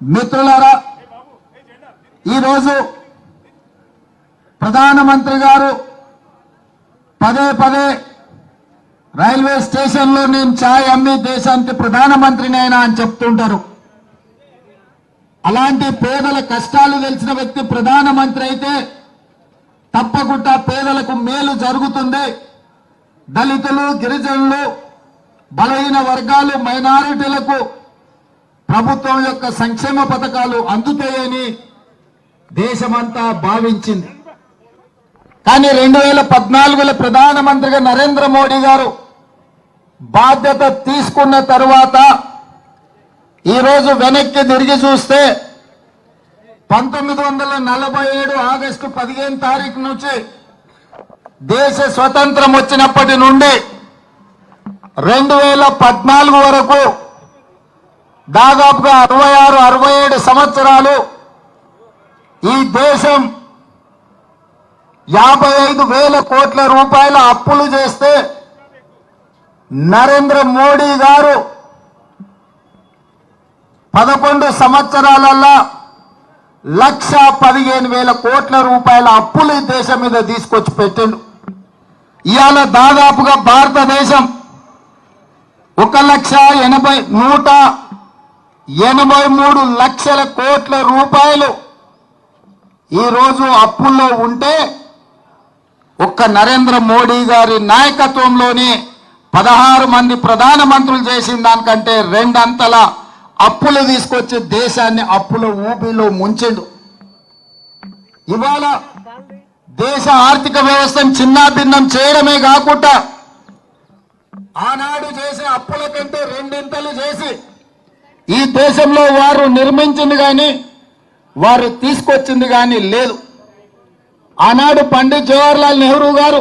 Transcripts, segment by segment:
మిత్రులారా ఈరోజు ప్రధానమంత్రి గారు పదే పదే రైల్వే స్టేషన్లో నేను ఛాయ్ అమ్మి దేశానికి ప్రధానమంత్రినైనా అని చెప్తుంటారు. అలాంటి పేదల కష్టాలు తెలిసిన వ్యక్తి ప్రధానమంత్రి అయితే తప్పకుండా పేదలకు మేలు జరుగుతుంది. దళితులు గిరిజనులు బలహీన వర్గాలు మైనారిటీలకు ప్రభుత్వం యొక్క సంక్షేమ పథకాలు అందుతాయని దేశమంతా భావించింది. కానీ రెండు వేల పద్నాలుగులో ప్రధానమంత్రిగా నరేంద్ర మోడీ గారు బాధ్యత తీసుకున్న తరువాత ఈరోజు వెనక్కి తిరిగి చూస్తే పంతొమ్మిది వందల నలభై ఏడు ఆగస్టు పదిహేను తారీఖు నుంచి దేశ స్వతంత్రం వచ్చినప్పటి నుండి రెండు వేల పద్నాలుగు వరకు దాదాపుగా అరవై ఆరు అరవై ఏడు సంవత్సరాలు ఈ దేశం యాభై ఐదు వేల కోట్ల రూపాయల అప్పులు చేస్తే నరేంద్ర మోడీ గారు పదకొండు సంవత్సరాలల్లా లక్ష పదిహేను వేల కోట్ల రూపాయల అప్పులు ఈ దేశం మీద తీసుకొచ్చి పెట్టిండు. ఇవాళ దాదాపుగా భారతదేశం ఒక లక్ష ఎనభై నూట ఎనభై మూడు లక్షల కోట్ల రూపాయలు ఈరోజు అప్పుల్లో ఉంటే ఒక్క నరేంద్ర మోడీ గారి నాయకత్వంలోనే పదహారు మంది ప్రధానమంత్రులు చేసిన దానికంటే రెండంతల అప్పులు తీసుకొచ్చి దేశాన్ని అప్పుల ఊపిలో ముంచిండు. ఇవాళ దేశ ఆర్థిక వ్యవస్థను చిన్నాభిన్నం చేయడమే కాకుండా ఆనాడు చేసే అప్పుల కంటే రెండింతలు చేసి ఈ దేశంలో వారు నిర్మించింది కానీ వారు తీసుకొచ్చింది కానీ లేదు. ఆనాడు పండిత్ జవహర్లాల్ నెహ్రూ గారు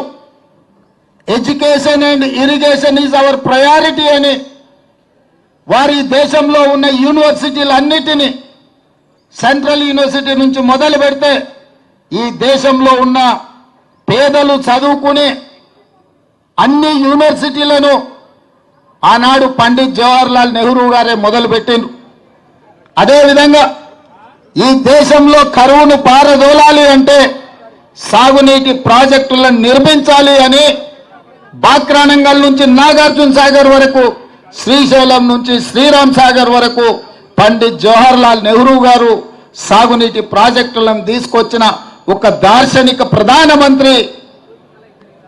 education and irrigation is our priority అని వారి దేశంలో ఉన్న యూనివర్సిటీలన్నిటినీ సెంట్రల్ యూనివర్సిటీ నుంచి మొదలు పెడితే ఈ దేశంలో ఉన్న పేదలు చదువుకునే అన్ని యూనివర్సిటీలను ఆనాడు పండిత్ జవహర్లాల్ నెహ్రూ గారే మొదలుపెట్టిండ్రు. అదేవిధంగా ఈ దేశంలో కరువును పారదోలాలి అంటే సాగునీటి ప్రాజెక్టులను నిర్మించాలి అని బాక్రానంగల్ నుంచి నాగార్జున సాగర్ వరకు శ్రీశైలం నుంచి శ్రీరామ్ సాగర్ వరకు పండిత్ జవహర్లాల్ నెహ్రూ గారు సాగునీటి ప్రాజెక్టులను తీసుకొచ్చిన ఒక దార్శనిక ప్రధానమంత్రి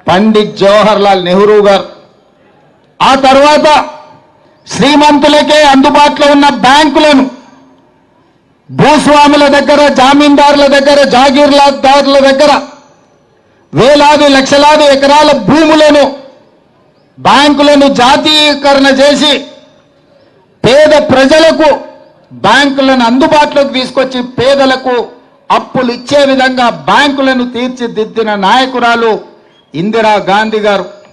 పండిత్ జవహర్లాల్ నెహ్రూ గారు. ఆ తర్వాత శ్రీమంతులకే అందుబాటులో ఉన్న బ్యాంకులను భూస్వాముల దగ్గర జామీందారుల దగ్గర జాగీర్దారుల దగ్గర వేలాది లక్షలాది ఎకరాల భూములను బ్యాంకులను జాతీయకరణ చేసి పేద ప్రజలకు బ్యాంకులను అందుబాటులోకి తీసుకొచ్చి పేదలకు అప్పులు ఇచ్చే విధంగా బ్యాంకులను తీర్చిదిద్దిన నాయకురాలు ఇందిరా గాంధీ గారు.